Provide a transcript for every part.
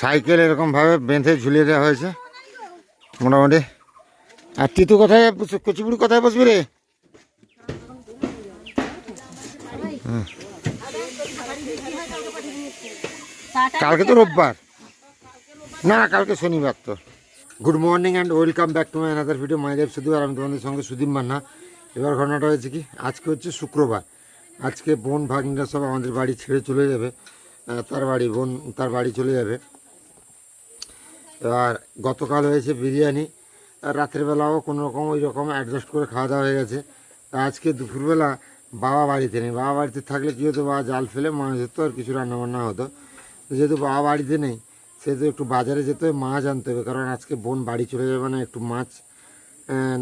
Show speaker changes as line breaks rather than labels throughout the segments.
Cycle এরকমভাবে বেঁধে ঝুলিয়ে দেওয়া হয়েছে। মোটামুটি। আর তিতু কোথায়? কচুপুরি কোথায় বসবি রে। কালকে তো রোববার। না, কালকে শনিবার তো। Good morning and welcome back to my another video my life শুধু আর আমি তোমাদের সঙ্গে সুদীপ মান্না। এবার ঘটনাটা হয়েছে কি, আজকে হচ্ছে শুক্রবার। আজকে বোন ভাগ্নিরা সব আমাদের বাড়ি ছেড়ে চলে যাবে। তার বাড়ি, বোন তার বাড়ি চলে যাবে। এবার গতকাল হয়েছে বিরিয়ানি, আর রাত্রেবেলাও কোনো রকম ওই রকম অ্যাডজাস্ট করে খাওয়া দাওয়া হয়ে গেছে। তা আজকে দুপুরবেলা বাবা বাড়িতে নেই। বাবা বাড়িতে থাকলে কী হতো? বাবা জাল ফেলে মাছ ধরতো আর কিছু রান্নাবান্না হতো। যেহেতু বাবা বাড়িতে নেই, সেহেতু একটু বাজারে যেতে হবে, মাছ আনতে হবে। কারণ আজকে বোন বাড়ি চলে যাবে না একটু মাছ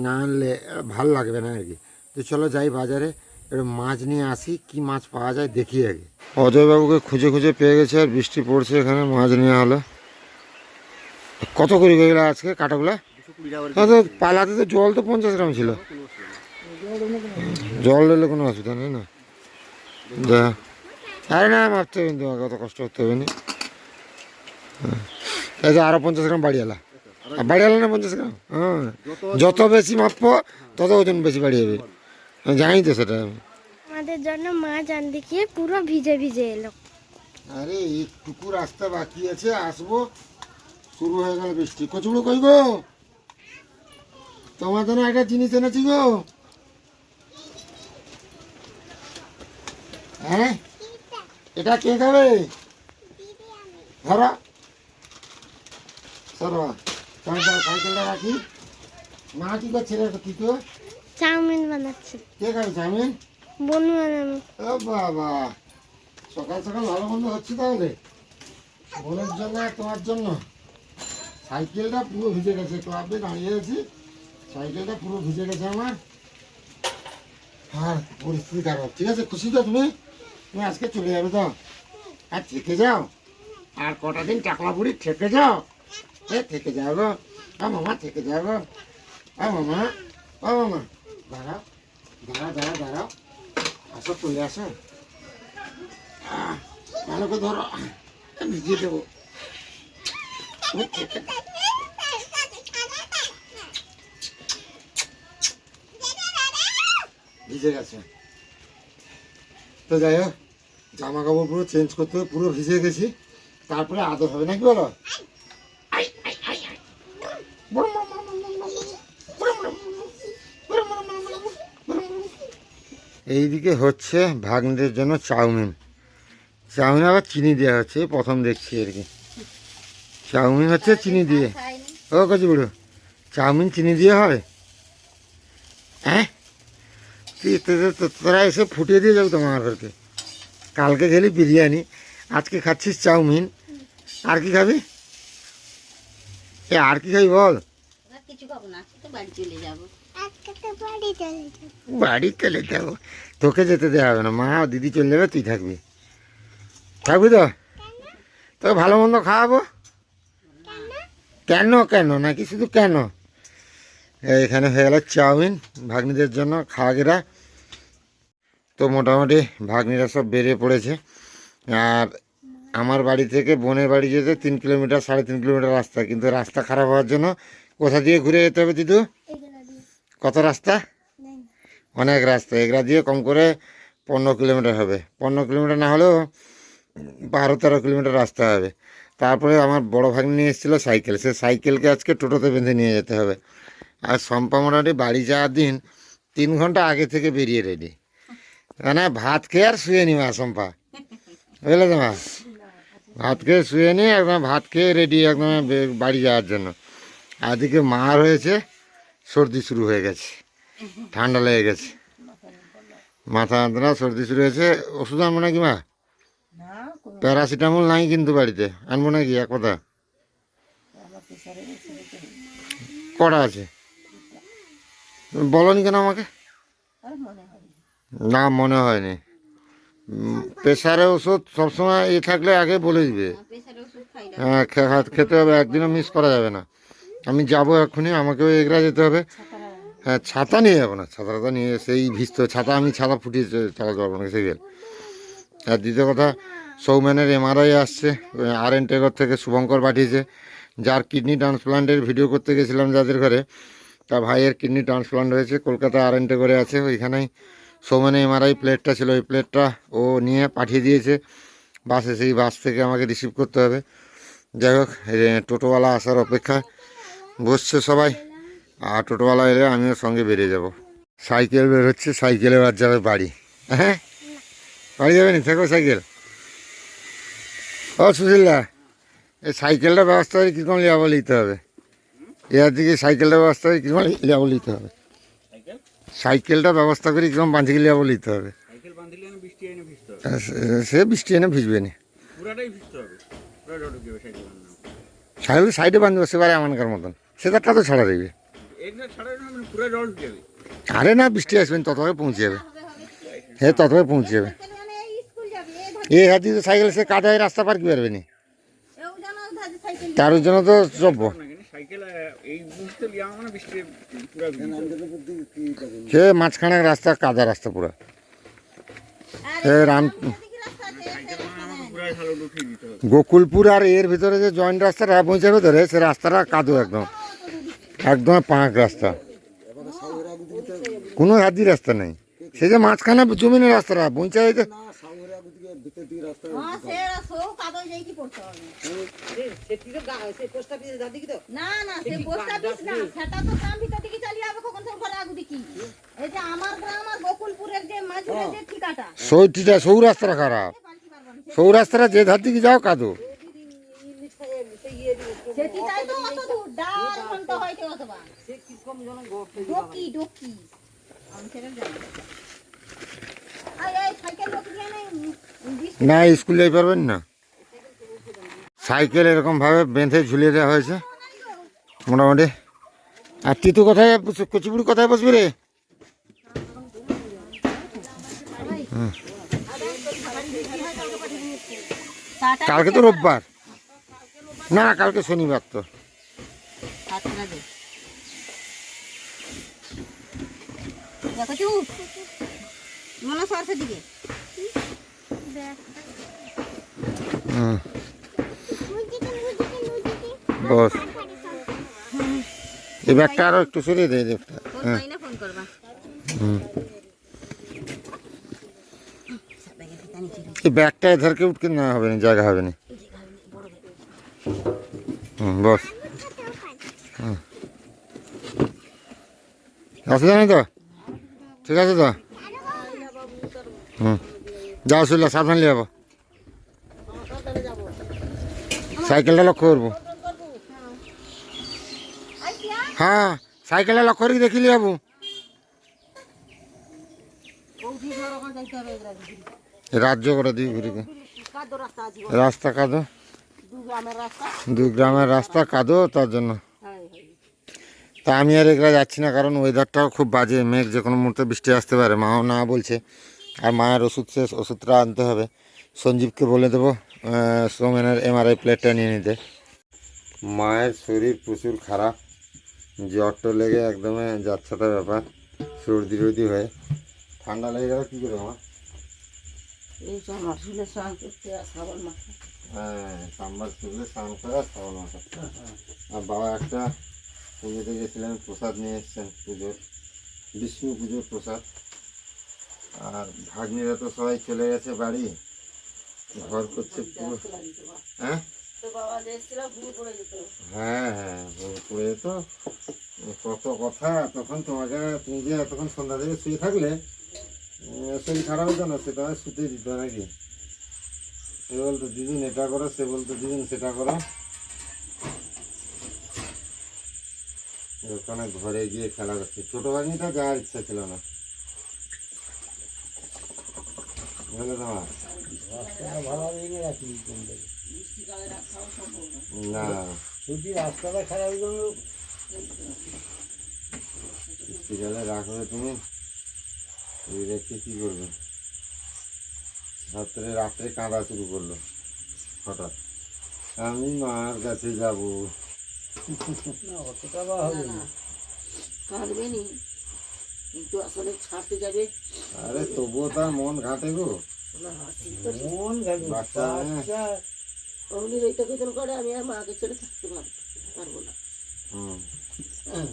না আনলে ভালো লাগবে না আর কি তো চলো যাই বাজারে, একটু মাছ নিয়ে আসি, কি মাছ পাওয়া যায় দেখি আগে। অজয়বাবুকে খুঁজে খুঁজে পেয়ে গেছে আর বৃষ্টি পড়ছে এখানে, মাছ নিয়ে হলো। কত করে গেল আজকে কাটাগুলা? তো পালাতে তো জল তো পঞ্চাশ গ্রাম ছিল। জল দিলে কোনো অসুবিধা নেই না? যা। আরে না মাপতে হবে না তোমাকে অত কষ্ট করতে হবে না। হ্যাঁ। এই যে আরও পঞ্চাশ গ্রাম বাড়ি এলা আর বাড়ি এলা না পঞ্চাশ গ্রাম? হ্যাঁ। যত বেশি মাপবো তত ওজন বেশি বাড়ি যাবে জানি তো সেটা। আমি
আমাদের জন্য মাছ আনতে গিয়ে পুরো ভিজে ভিজে এলো।
আরে একটুকু রাস্তা বাকি আছে আসব। শুরু হয়ে গেল বৃষ্টি। কচুড়ো কই গো? তোমার জন্য একটা জিনিস এনেছি গো। হ্যাঁ? এটা কে খাবে ধরো। সরো। তোমার সাইকেলটা রাখি। মা কি করছে কি তো?
চাউমিন বানাচ্ছে।
কে খাবে চাউমিন?
বনু বানানো
ও বাবা। সকাল সকাল ভালো মন্দ হচ্ছে তাহলে। বোনের জন্য তোমার জন্য। সাইকেলটা পুরো ভিজে গেছে ক্লাবে দাঁড়িয়ে আছি। সাইকেলটা পুরো ভিজে গেছে আমার। আর পরিস্থিতি খারাপ ঠিক আছে? খুশি তো তুমি? তুমি আজকে চলে যাবে তো? আর থেকে যাও? আর কটা দিন টাকলা বুড়ি থেকে যাও? এ থেকে গো। আ মামা থেকে গো। আ মামা ও মামা। দাঁড়াও দাঁড়াও দাঁড়াও দাঁড়াও। আসো চলে আসো। ভালো করে ধরো। ভিজিয়ে দেবো। ও, ভিজে গেছে তো যাই হোক জামা কাপড় পুরো চেঞ্জ করতে পুরো ভিজে গেছি। তারপরে আদর হবে নাকি বলো? এইদিকে হচ্ছে ভাগ্নিদের জন্য চাউমিন। চাউমিন আবার চিনি দেওয়া হচ্ছে, প্রথম দেখছি আর কি। চাউমিন হচ্ছে চিনি দিয়ে। ও কচি বুড়ো চাউমিন চিনি দিয়ে হয় হ্যাঁ? তোরা এসে ফুটিয়ে দিয়ে যাব তোমার ঘরকে। কালকে খেলি বিরিয়ানি আজকে খাচ্ছিস চাউমিন। আর কি খাবি? এ আর কি খাবি বল?
আর কিছু খাব না বাড়ি চলে যাব।
আজকে তো বাড়ি চলে যাব।
বাড়ি চলে যাব? তোকে যেতে দেওয়া হবে না। মা দিদি চলে যাবে তুই থাকবি। থাকবি তো? তোকে ভালো মন্দ খাওয়াবো? কেন কেন? নাকি শুধু কেন? এখানে হয়ে গেল চাউমিন ভাগ্নিদের জন্য খাগেরা। তো মোটামুটি ভাগ্নিরা সব বেরিয়ে পড়েছে। আর আমার বাড়ি থেকে বোনের বাড়ি যেতে তিন কিলোমিটার সাড়ে তিন কিলোমিটার রাস্তা। কিন্তু রাস্তা খারাপ হওয়ার জন্য কোথা দিয়ে ঘুরে যেতে হবে দিদু কত রাস্তা? অনেক রাস্তা। এগুলা দিয়ে কম করে পনেরো কিলোমিটার হবে। পনেরো কিলোমিটার না হলেও বারো তেরো কিলোমিটার রাস্তা হবে। তারপরে আমার বড় ভাগ্নি নিয়ে এসেছিল সাইকেল। সে সাইকেলকে আজকে টোটোতে বেঁধে নিয়ে যেতে হবে। আর সম্পা মোটামুটি বাড়ি যাওয়ার দিন তিন ঘণ্টা আগে থেকে বেরিয়ে রেডি। মানে ভাত খেয়ে আর শুয়ে নি মা সম্পা বুঝলে তো মা? ভাত খেয়ে শুয়ে নি, একদম ভাত খেয়ে রেডি, একদম বাড়ি যাওয়ার জন্য। আর এদিকে মার হয়েছে সর্দি শুরু হয়ে গেছে, ঠান্ডা লেগে গেছে। মাথা যন্ত্রণা, সর্দি শুরু হয়েছে। ওষুধ আনব নাকি মা? প্যারাসিটামল নাই কিন্তু বাড়িতে। আনব নাকি, এক কথা? কটা আছে। বলনি কেন আমাকে? না মনে হয়নি। প্রেশারে ওষুধ সবসময় এ থাকলে আগে বলে দিবে।
না।
হ্যাঁ খে- খেতে হবে একদিনও মিস করা যাবে না। আমি যাব এক্ষুনি আমাকেও এগরা যেতে হবে। হ্যাঁ। ছাতা নিয়ে যাব না ছাতাটা নিয়ে সেই ভিজতে ছাতা আমি ছাতা ফুটিয়ে চালাতে পারব না সেই গেল আর দ্বিতীয় কথা সৌমেনের এমআরআই আসছে আর এন টেগর থেকে শুভঙ্কর পাঠিয়েছে। যার কিডনি ট্রান্সপ্লান্টের ভিডিও করতে গেছিলাম যাদের ঘরে তা ভাইয়ের কিডনি ট্রান্সপ্লান্ট হয়েছে কলকাতা আর এন টেগরে আছে, ওইখানেই সৌমেনের এমআরআই প্লেটটা ছিল, ওই প্লেটটা ও নিয়ে পাঠিয়ে দিয়েছে। বাসে সেই বাস থেকে আমাকে রিসিভ করতে হবে। যাই হোক টোটোওয়ালা আসার অপেক্ষা বসছে সবাই, আর টোটোওয়ালা এলে আমিও সঙ্গে বেরিয়ে যাব। সাইকেল বের হচ্ছে, সাইকেলে এবার যাবে বাড়ি। হ্যাঁ? বাড়ি যাবে নি? থাকো সাইকেল। ও সুশীলদা, এই সাইকেলটা ব্যবস্থা করে কীরকম লিয়াবো নিতে হবে? এর দিকে সাইকেলটা ব্যবস্থা করে কীরকম লিয়াবো নিতে হবে। সাইকেলটা ব্যবস্থা করে কীরকম বাঁধিয়ে লিয়াবো নিতে হবে। সে- সে বৃষ্টি এনে ভিজবে না।
পুরা সাইকেল
সাইডে বাঁধবে সেবারে আমানকার মতন। সেটা তো ছাড়া দেবে।
মানে পুরা
আরে না বৃষ্টি আসবেন ততভাবে পৌঁছে যাবে। হ্যাঁ ততভাবে পৌঁছে যাবে।
মানে এই
হাতি তো সাইকেল সে কাদায় রাস্তা পার কি পারবে না তার জন্য তো চলবো
লিয়া মানে
সে মাঝখানে রাস্তা কাদা রাস্তা পুরো। রাম গোকুলপুর আর এর ভিতরে যে জয়েন্ট রাস্তাটা পৌঁছাবে ভিতরে সে রাস্তাটা কাদো একদম। একদম পাঁক রাস্তা। কোনো হাতি রাস্তা নেই। সে যে মাঝখানে জমিনের রাস্তাটা
সে সৌ কাগজ যাই কি পড়তে হবে না না সে পোস্ট অফিস না সেটা তো গ্রাম ভিতর দিকে চালিয়ে যাবে কখন সব ঘরে আগু দেখি। এই যে আমার গ্রাম আর গোকুলপুরের যে মাঝে যে ঠিকাটা
সৌটিটা সৌ রাস্তাটা খারাপ সৌ রাস্তাটা যে ধার দিকে যাও কাদো।
সেটিটাই তো অত দূর ডাল ঘণ্টা অথবা। জানি ডকি
না। স্কুল যাই পারবেন না। সাইকেল এরকমভাবে বেঁধে ঝুলিয়ে দেওয়া হয়েছে। মোটামুটি। আর তিতু কোথায়? কুচিপুড়ি কোথায় বসবি রে? কালকে তো রোববার। না, কালকে শনিবার তো। হুম। বস। এই ব্যাগটা আরও একটু সরিয়ে দেয় ব্যাগটা হ্যাঁ। এই ব্যাগটা এধারকে উঠকে না হবে না, জায়গা হবে না। হুম, বস। হুম। অসুবিধা নেই তো? ঠিক আছে তো? হুম। যাও শুনলে সাবধান যাব। সাইকেলটা লক্ষ্য করব। হ্যাঁ
ওখানে যাইতে হবে এগুলা দিদি।
রাজ্য করে দিই ঘুরে
রাস্তা
কাদো।
দু গ্রামের রাস্তা।
কাদো তার জন্য। তা আমি আর এগুলা যাচ্ছি না কারণ ওয়েদারটাও খুব বাজে মেঘ যে কোনো মুহূর্তে বৃষ্টি আসতে পারে মাও না বলছে। আর মায়ের ওষুধ শেষ ওষুধটা আনতে হবে। সঞ্জীবকে বলে দেবো সোমেনের এমআরআই প্লেটটা নিয়ে নিতে। মায়ের শরীর প্রচুর খারাপ। জ্বরটা লেগে একদমই যাচ্ছাটা ব্যাপার। সর্দি টর্দি হয়ে। ঠান্ডা লেগে গেলে কী করে আমার
এই করতে
হ্যাঁ সাম্বার তুললে স্নান করা আর বাবা একটা পুজোতে গেছিলেন প্রসাদ নিয়ে এসছেন পুজোর বিষ্ণু পুজোর প্রসাদ। আর ভাগ্নিরা তো সবাই চলে গেছে বাড়ি। ঘর করছে পুরো। হ্যাঁ?
তো বাবা যে এসেছিল ঘুরে পড়ে যেত
হ্যাঁ হ্যাঁ যেত কত কথা তখন তোমাকে তুমি যে এতক্ষণ সন্ধ্যা থেকে শুয়ে থাকলে খারাপ হতো না সেটা শুতে দিত নাকি? সে বলতো দিদিন এটা করো। সে বলতো দিদিন সেটা করো। ওখানে ঘরে গিয়ে খেলা করছে। ছোট ভাগ্নিটা যাওয়ার ইচ্ছা ছিল না। বুঝলে তোমার না।
যদি রাস্তাটা খারাপ জন্য
বিকালে রাখবে তুমি এই রেখে কি করবে? রাত্রে রাত্রে কাঁদা শুরু করল হঠাৎ। আমি মার কাছে যাব।
অতটা বা হবে না।
কাঁদবে নি কিন্তু আসলে ছাড়তে যাবে।
আরে তবুও তার মন ঘাটে গো। বাচ্চা হ্যাঁ।
অমনি এইটা কেতন করে আমি আর মাকে ছেড়ে থাকতে পারব পারব না।
হুম।
হ্যাঁ,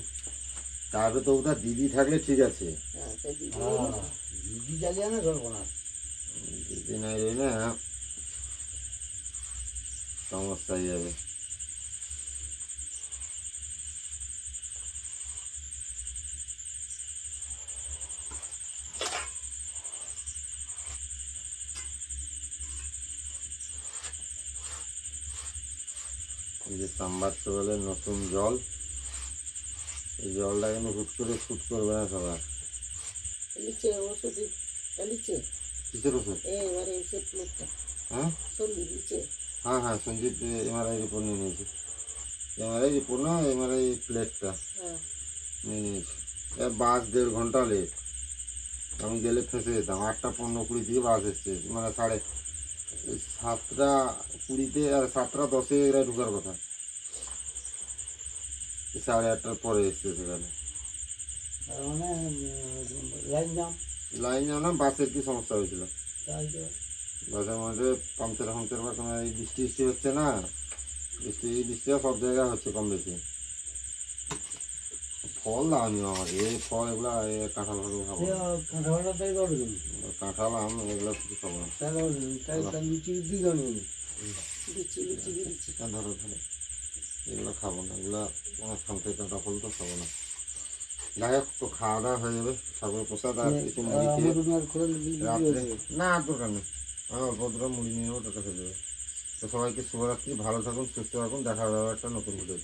তারপরে তো ওটা দিদি থাকলে ঠিক আছে।
হ্যাঁ, দিদি
দিদি জ্বালিয়ে না ধরবো না।
দিদি নাই রে না সমস্যা হয়ে যাবে। যে সাম্বারসেবলের নতুন জল। এই জলটা কিন্তু হুট করে ফুট করবে না সবার।
লিচে ওষুধ লিচে?
কিসের ওষুধ?
এবারে সে প্লেটটা
হ্যাঁ?
সন্ধি লিচে।
হ্যাঁ হ্যাঁ সঞ্জিত এমআরআই রিপোর্ট নিয়ে নিয়েছি। এমআরআই রিপোর্ট না এমআরআই প্লেটটা
হ্যাঁ।
নিয়ে নিয়েছি। বাস দেড় ঘণ্টা লেট আমি গেলে ফেঁসে যেতাম। আটটা পনেরো কুড়ি দিয়ে বাস এসছে। মানে সাড়ে সাতটা কুড়িতে আর সাতটা দশে এরা ঢুকার কথা। সাড়ে আটটার পরে এসছে সেখানে।
মানে লাইন জাম?
না বাসের কি সমস্যা হয়েছিল? বাসের মধ্যে পাংচার ফাংচার বা এই বৃষ্টি বৃষ্টি হচ্ছে না? বৃষ্টি বৃষ্টিটা সব জায়গায় হচ্ছে কম বেশি। ফল দাওনি আমাকে এই ফল এগুলা এই কাঁঠাল ফাঠাল খাব। না।
কাঁঠালটা তাই দৌড়
কাঁঠাল আম এগুলো কিছু খাব না।
তাই তার লুচি দিয়ে গেল
লিচি
ধরো ধরো এগুলো খাব না এগুলো কোনো শান্তি কাঁটা ফল তো খাব না। যাই হোক তো খাওয়া দাওয়া হয়ে যাবে ঠাকুর প্রসাদ আর কিছু মুড়ি খেয়ে
আমার
না দরকার নেই। আমার অল্প মুড়ি নিয়ে টাকা হয়ে যাবে তো সবাইকে শুভরাত্রি ভালো থাকুন সুস্থ থাকুন দেখা হবে একটা নতুন ভিডিওতে।